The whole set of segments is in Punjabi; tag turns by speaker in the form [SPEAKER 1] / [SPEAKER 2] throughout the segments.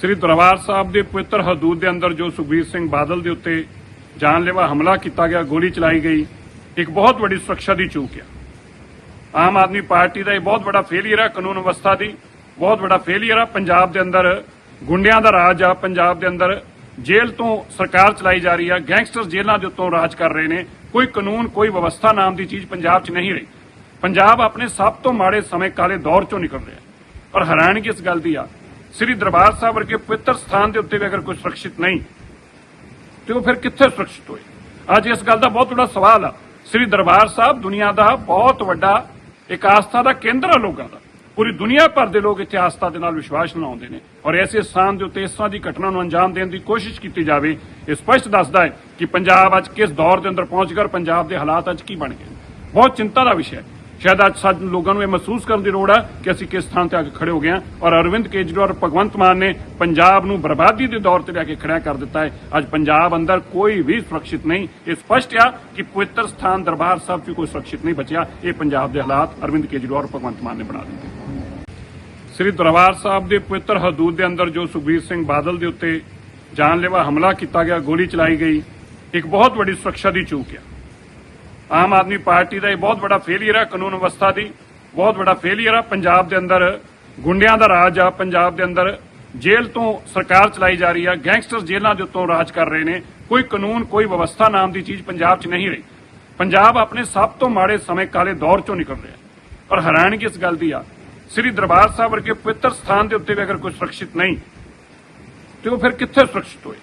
[SPEAKER 1] ਸ੍ਰੀ ਦਰਬਾਰ ਸਾਹਿਬ ਦੇ ਪਵਿੱਤਰ ਹਦੂਦ ਦੇ ਅੰਦਰ ਜੋ ਸੁਖਬੀਰ ਸਿੰਘ ਬਾਦਲ ਦੇ ਉੱਤੇ ਜਾਨਲੇਵਾ ਹਮਲਾ ਕੀਤਾ ਗਿਆ, ਗੋਲੀ ਚਲਾਈ ਗਈ, ਇੱਕ ਬਹੁਤ ਵੱਡੀ ਸੁਰੱਖਿਆ ਦੀ ਚੂਕ ਆ। ਆਮ ਆਦਮੀ ਪਾਰਟੀ ਦਾ ਇਹ ਬਹੁਤ ਵੱਡਾ ਫੇਲੀਅਰ ਹੈ ਕਾਨੂੰਨ ਵਿਵਸਥਾ ਦੀ ਬਹੁਤ ਵੱਡਾ ਫੇਲੀਅਰ ਆ। ਪੰਜਾਬ ਦੇ ਅੰਦਰ ਗੁੰਡਿਆਂ ਦਾ ਰਾਜ ਆ, ਪੰਜਾਬ ਦੇ ਅੰਦਰ ਜੇਲ੍ਹ ਤੋਂ ਸਰਕਾਰ ਚਲਾਈ ਜਾ ਰਹੀ ਆ ਗੈਂਗਸਟਰ ਜੇਲ੍ਹਾਂ ਦੇ ਉੱਤੋਂ ਰਾਜ ਕਰ ਰਹੇ ਨੇ। ਕੋਈ ਕਾਨੂੰਨ, ਕੋਈ ਵਿਵਸਥਾ ਨਾਮ ਦੀ ਚੀਜ਼ ਪੰਜਾਬ 'ਚ ਨਹੀਂ ਰਹੀ। ਪੰਜਾਬ ਆਪਣੇ ਸਭ ਤੋਂ ਮਾੜੇ ਸਮੇਂ ਕਾਲੇ ਦੌਰ 'ਚੋਂ ਨਿਕਲ ਰਿਹਾ। ਪਰ ਹੈਰਾਨਗੀ ਇਸ ਗੱਲ ਦੀ ਆ ਸ੍ਰੀ ਦਰਬਾਰ ਸਾਹਿਬ ਵਰਗੇ ਪਵਿੱਤਰ ਸਥਾਨ ਦੇ ਉੱਤੇ ਵੀ ਅਗਰ ਕੋਈ ਸੁਰੱਖਿਅਤ ਨਹੀਂ, ਤੇ ਉਹ ਫਿਰ ਕਿੱਥੇ ਸੁਰੱਖਿਅਤ ਹੋਏ? ਅੱਜ ਇਸ ਗੱਲ ਦਾ ਬਹੁਤ ਵੱਡਾ ਸਵਾਲ ਆ। ਸ੍ਰੀ ਦਰਬਾਰ ਸਾਹਿਬ ਦੁਨੀਆ ਦਾ ਬਹੁਤ ਵੱਡਾ ਇੱਕ ਆਸਥਾ ਦਾ ਕੇਂਦਰ ਆ ਲੋਕਾਂ ਦਾ। ਪੂਰੀ ਦੁਨੀਆ ਭਰ ਦੇ ਲੋਕ ਇੱਥੇ ਆਸਥਾ ਦੇ ਨਾਲ ਵਿਸ਼ਵਾਸ ਬਣਾਉਂਦੇ ਨੇ ਔਰ ਐਸੇ ਸਥਾਨ ਦੇ ਉੱਤੇ ਇਸ ਤਰ੍ਹਾਂ ਦੀ ਘਟਨਾ ਨੂੰ ਅੰਜਾਮ ਦੇਣ ਦੀ ਕੋਸ਼ਿਸ਼ ਕੀਤੀ ਜਾਵੇ, ਇਹ ਸਪਸ਼ਟ ਦੱਸਦਾ ਹੈ ਕਿ ਪੰਜਾਬ ਅੱਜ ਕਿਸ ਦੌਰ ਦੇ ਅੰਦਰ ਪਹੁੰਚ ਗਿਆ ਔਰ ਪੰਜਾਬ ਦੇ ਹਾਲਾਤ ਅੱਜ ਕੀ ਬਣ ਗਏ ਬਹੁਤ ਚਿੰਤਾ ਦਾ ਵਿਸ਼ਾ ਹੈ। ਸ਼ਾਇਦ ਅੱਜ ਸਾਡੇ ਲੋਕਾਂ ਨੂੰ ਇਹ ਮਹਿਸੂਸ ਕਰਨ ਦੀ ਲੋੜ ਆ ਕਿ ਅਸੀਂ ਕਿਸ ਥਾਂ ਤੇ ਆ ਕੇ ਖੜੇ ਹੋ ਗਏ ਹਾਂ ਔਰ ਅਰਵਿੰਦ ਕੇਜਰੀਵਾਲ ਔਰ ਭਗਵੰਤ ਮਾਨ ਨੇ ਪੰਜਾਬ ਨੂੰ ਬਰਬਾਦੀ ਦੇ ਦੌਰ ਤੇ ਲੈ ਕੇ ਖੜਾ ਕਰ ਦਿੱਤਾ ਹੈ। ਅੱਜ ਪੰਜਾਬ ਅੰਦਰ ਕੋਈ ਵੀ ਸੁਰੱਖਿਅਤ ਨਹੀਂ। ਇਹ ਸਪਸ਼ਟ ਆ ਕਿ ਪਵਿੱਤਰ ਸਥਾਨ ਦਰਬਾਰ ਸਾਹਿਬ 'ਚ ਕੋਈ ਸੁਰੱਖਿਅਤ ਨਹੀਂ ਬਚਿਆ। ਇਹ ਪੰਜਾਬ ਦੇ ਹਾਲਾਤ ਅਰਵਿੰਦ ਕੇਜਰੀਵਾਲ ਔਰ ਭਗਵੰਤ ਮਾਨ ਨੇ ਬਣਾ ਦਿੱਤੇ। ਸ੍ਰੀ ਦਰਬਾਰ ਸਾਹਿਬ ਦੇ ਪਵਿੱਤਰ ਹਦੂਦ ਦੇ ਅੰਦਰ ਜੋ ਸੁਖਬੀਰ ਸਿੰਘ ਬਾਦਲ ਦੇ ਉੱਤੇ ਜਾਨਲੇਵਾ ਹਮਲਾ ਕੀਤਾ ਗਿਆ, ਗੋਲੀ ਚਲਾਈ ਗਈ, ਇੱਕ ਬਹੁਤ ਵੱਡੀ ਸੁਰੱਖਿਆ ਦੀ ਚੂਕ ਆ। ਆਮ ਆਦਮੀ ਪਾਰਟੀ ਦਾ ਇਹ ਬਹੁਤ ਵੱਡਾ ਫੇਲਿਅਰ ਹੈ ਕਾਨੂੰਨ ਵਿਵਸਥਾ ਦੀ, ਬਹੁਤ ਵੱਡਾ ਫੇਲਿਅਰ ਆ। ਪੰਜਾਬ ਦੇ ਅੰਦਰ ਗੁੰਡਿਆਂ ਦਾ ਰਾਜ ਆ, ਪੰਜਾਬ ਦੇ ਅੰਦਰ ਜੇਲ੍ਹ ਤੋਂ ਸਰਕਾਰ ਚਲਾਈ ਜਾ ਰਹੀ ਆ, ਗੈਂਗਸਟਰ ਜੇਲ੍ਹਾਂ ਦੇ ਉੱਤੋਂ ਰਾਜ ਕਰ ਰਹੇ ਨੇ। ਕੋਈ ਕਾਨੂੰਨ, ਕੋਈ ਵਿਵਸਥਾ ਨਾਮ ਦੀ ਚੀਜ਼ ਪੰਜਾਬ 'ਚ ਨਹੀਂ ਰਹੀ। ਪੰਜਾਬ ਆਪਣੇ ਸਭ ਤੋਂ ਮਾੜੇ ਸਮੇਂ ਕਾਲੇ ਦੌਰ 'ਚੋਂ ਨਿਕਲ ਰਿਹਾ। ਪਰ ਹੈਰਾਨਗੀ ਇਸ ਗੱਲ ਦੀ ਆ, ਸ੍ਰੀ ਦਰਬਾਰ ਸਾਹਿਬ ਵਰਗੇ ਪਵਿੱਤਰ ਸਥਾਨ ਦੇ ਉੱਤੇ ਵੀ ਅਗਰ ਕੋਈ ਸੁਰੱਖਿਅਤ ਨਹੀਂ, ਤੇ ਉਹ ਫਿਰ ਕਿੱਥੇ ਸੁਰੱਖਿਅਤ ਹੋਏ?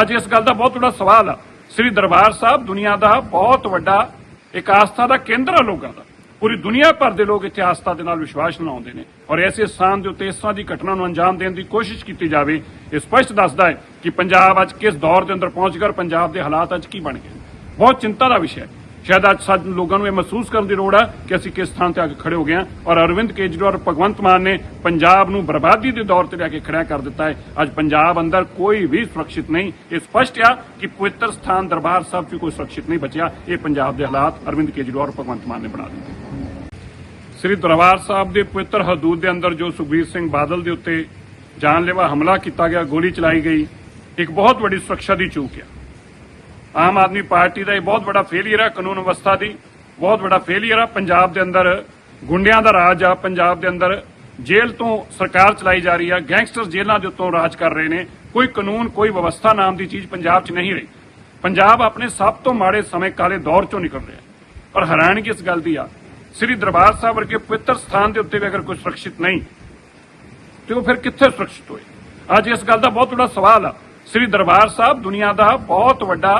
[SPEAKER 1] ਅੱਜ ਇਸ ਗੱਲ ਦਾ ਬਹੁਤ ਵੱਡਾ ਸਵਾਲ ਆ। ਸ੍ਰੀ ਦਰਬਾਰ ਸਾਹਿਬ ਦੁਨੀਆ ਦਾ ਬਹੁਤ ਵੱਡਾ ਇੱਕ ਆਸਥਾ ਦਾ ਕੇਂਦਰ ਆ ਲੋਕਾਂ ਦਾ। ਪੂਰੀ ਦੁਨੀਆ ਭਰ ਦੇ ਲੋਕ ਇੱਥੇ ਆਸਥਾ ਦੇ ਨਾਲ ਵਿਸ਼ਵਾਸ ਲਾਉਂਦੇ ਨੇ ਔਰ ਐਸੇ ਸਥਾਨ ਦੇ ਉੱਤੇ ਇਸ ਤਰ੍ਹਾਂ ਦੀ ਘਟਨਾ ਨੂੰ ਅੰਜਾਮ ਦੇਣ ਦੀ ਕੋਸ਼ਿਸ਼ ਕੀਤੀ ਜਾਵੇ, ਇਹ ਸਪਸ਼ਟ ਦੱਸਦਾ ਹੈ ਕਿ ਪੰਜਾਬ ਅੱਜ ਕਿਸ ਦੌਰ ਦੇ ਅੰਦਰ ਪਹੁੰਚ ਗਿਆ ਔਰ ਪੰਜਾਬ ਦੇ ਹਾਲਾਤ ਅੱਜ ਕੀ ਬਣ ਗਏ ਬਹੁਤ ਚਿੰਤਾ ਦਾ ਵਿਸ਼ਾ ਹੈ। ਸ਼ਾਇਦ ਅੱਜ ਸਾਡੇ ਲੋਕਾਂ ਨੂੰ ਇਹ ਮਹਿਸੂਸ ਕਰਨ ਦੀ ਲੋੜ ਹੈ ਕਿ ਅਸੀਂ ਕਿਸ ਥਾਂ ਤੇ ਆ ਕੇ ਖੜੇ ਹੋ ਗਏ ਹਾਂ। ਔਰ ਅਰਵਿੰਦ ਕੇਜਰੀਵਾਲ ਔਰ ਭਗਵੰਤ ਮਾਨ ਨੇ ਪੰਜਾਬ ਨੂੰ ਬਰਬਾਦੀ ਦੇ ਦੌਰ ਤੇ ਲੈ ਕੇ ਖੜਾ ਕਰ ਦਿੱਤਾ ਹੈ। ਅੱਜ ਪੰਜਾਬ ਅੰਦਰ ਕੋਈ ਵੀ ਸੁਰੱਖਿਅਤ ਨਹੀਂ। ਇਹ ਸਪਸ਼ਟ ਆ ਕਿ ਪਵਿੱਤਰ ਸਥਾਨ ਦਰਬਾਰ ਸਾਹਿਬ 'ਚ ਕੋਈ ਸੁਰੱਖਿਅਤ ਨਹੀਂ ਬਚਿਆ। ਇਹ ਪੰਜਾਬ ਦੇ ਹਾਲਾਤ ਅਰਵਿੰਦ ਕੇਜਰੀਵਾਲ ਔਰ ਭਗਵੰਤ ਮਾਨ ਨੇ ਬਣਾ ਦਿੱਤੇ। ਸ੍ਰੀ ਦਰਬਾਰ ਸਾਹਿਬ ਦੇ ਪਵਿੱਤਰ ਹਦੂਦ ਦੇ ਅੰਦਰ ਜੋ ਸੁਖਬੀਰ ਸਿੰਘ ਬਾਦਲ ਦੇ ਉੱਤੇ ਜਾਨਲੇਵਾ ਹਮਲਾ ਕੀਤਾ ਗਿਆ, ਗੋਲੀ ਚਲਾਈ ਗਈ, ਇੱਕ ਬਹੁਤ ਵੱਡੀ ਸੁਰੱਖਿਆ ਦੀ ਚੂਕ ਆ। ਆਮ ਆਦਮੀ ਪਾਰਟੀ ਦਾ ਇਹ ਬਹੁਤ ਵੱਡਾ ਫੇਲਿਅਰ ਹੈ ਕਾਨੂੰਨ ਵਿਵਸਥਾ ਦੀ, ਬਹੁਤ ਵੱਡਾ ਫੇਲਿਅਰ ਆ। ਪੰਜਾਬ ਦੇ ਅੰਦਰ ਗੁੰਡਿਆਂ ਦਾ ਰਾਜ ਆ, ਪੰਜਾਬ ਦੇ ਅੰਦਰ ਜੇਲ੍ਹ ਤੋਂ ਸਰਕਾਰ ਚਲਾਈ ਜਾ ਰਹੀ ਆ ਗੈਂਗਸਟਰ ਜੇਲ੍ਹਾਂ ਦੇ ਉੱਤੋਂ ਰਾਜ ਕਰ ਰਹੇ ਨੇ। ਕੋਈ ਕਾਨੂੰਨ, ਕੋਈ ਵਿਵਸਥਾ ਨਾਮ ਦੀ ਚੀਜ਼ ਪੰਜਾਬ 'ਚ ਨਹੀਂ ਰਹੀ। ਪੰਜਾਬ ਆਪਣੇ ਸਭ ਤੋਂ ਮਾੜੇ ਸਮੇਂ ਕਾਲੇ ਦੌਰ 'ਚੋਂ ਨਿਕਲ ਰਿਹਾ। ਪਰ ਹੈਰਾਨਗੀ ਇਸ ਗੱਲ ਦੀ ਆ, ਸ੍ਰੀ ਦਰਬਾਰ ਸਾਹਿਬ ਵਰਗੇ ਪਵਿੱਤਰ ਸਥਾਨ ਦੇ ਉੱਤੇ ਵੀ ਅਗਰ ਕੋਈ ਸੁਰੱਖਿਅਤ ਨਹੀਂ, ਤੇ ਉਹ ਫਿਰ ਕਿੱਥੇ ਸੁਰੱਖਿਅਤ ਹੋਏ? ਅੱਜ ਇਸ ਗੱਲ ਦਾ ਬਹੁਤ ਵੱਡਾ ਸਵਾਲ ਆ। ਸ੍ਰੀ ਦਰਬਾਰ ਸਾਹਿਬ ਦੁਨੀਆ ਦਾ ਬਹੁਤ ਵੱਡਾ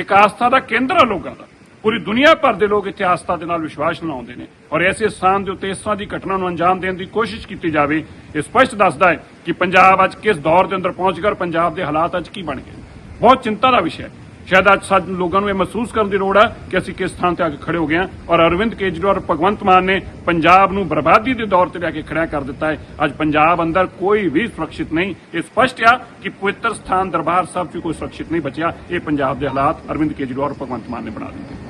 [SPEAKER 1] ਇੱਕ ਆਸਥਾ ਦਾ ਕੇਂਦਰ ਆ ਲੋਕਾਂ ਦਾ। ਪੂਰੀ ਦੁਨੀਆ ਭਰ ਦੇ ਲੋਕ ਇੱਥੇ ਆਸਥਾ ਦੇ ਨਾਲ ਵਿਸ਼ਵਾਸ ਲਾਉਂਦੇ ਨੇ ਔਰ ਐਸੇ ਸਥਾਨ ਦੇ ਉੱਤੇ ਇਸ ਤਰ੍ਹਾਂ ਦੀ ਘਟਨਾ ਨੂੰ ਅੰਜਾਮ ਦੇਣ ਦੀ ਕੋਸ਼ਿਸ਼ ਕੀਤੀ ਜਾਵੇ, ਇਹ ਸਪਸ਼ਟ ਦੱਸਦਾ ਹੈ ਕਿ ਪੰਜਾਬ ਅੱਜ ਕਿਸ ਦੌਰ ਦੇ ਅੰਦਰ ਪਹੁੰਚ ਗਿਆ ਔਰ ਪੰਜਾਬ ਦੇ ਹਾਲਾਤ ਅੱਜ ਕੀ ਬਣ ਗਏ ਬਹੁਤ ਚਿੰਤਾ ਦਾ ਵਿਸ਼ਾ ਹੈ। ਸ਼ਾਇਦ ਅੱਜ ਸਾਡੇ ਲੋਕਾਂ ਨੂੰ ਇਹ ਮਹਿਸੂਸ ਕਰਨ ਦੀ ਲੋੜ ਹੈ ਕਿ ਅਸੀਂ ਕਿਸ ਥਾਂ ਤੇ ਆ ਕੇ ਖੜੇ ਹੋ ਗਏ ਹਾਂ ਔਰ ਅਰਵਿੰਦ ਕੇਜਰੀਵਾਲ ਔਰ ਭਗਵੰਤ ਮਾਨ ਨੇ ਪੰਜਾਬ ਨੂੰ ਬਰਬਾਦੀ ਦੇ ਦੌਰ ਤੇ ਲਿਆ ਕੇ ਖੜਾ ਕਰ ਦਿੱਤਾ ਹੈ। ਅੱਜ ਪੰਜਾਬ ਅੰਦਰ ਕੋਈ ਵੀ ਸੁਰੱਖਿਅਤ ਨਹੀਂ। ਇਹ ਸਪਸ਼ਟ ਆ ਕਿ ਪਵਿੱਤਰ ਸਥਾਨ ਦਰਬਾਰ ਸਾਹਿਬ 'ਚ ਕੋਈ ਸੁਰੱਖਿਅਤ ਨਹੀਂ ਬਚਿਆ। ਇਹ ਪੰਜਾਬ ਦੇ ਹਾਲਾਤ ਅਰਵਿੰਦ ਕੇਜਰੀਵਾਲ ਔਰ ਭਗਵੰਤ ਮਾਨ ਨੇ ਬਣਾ ਦਿੱਤੇ।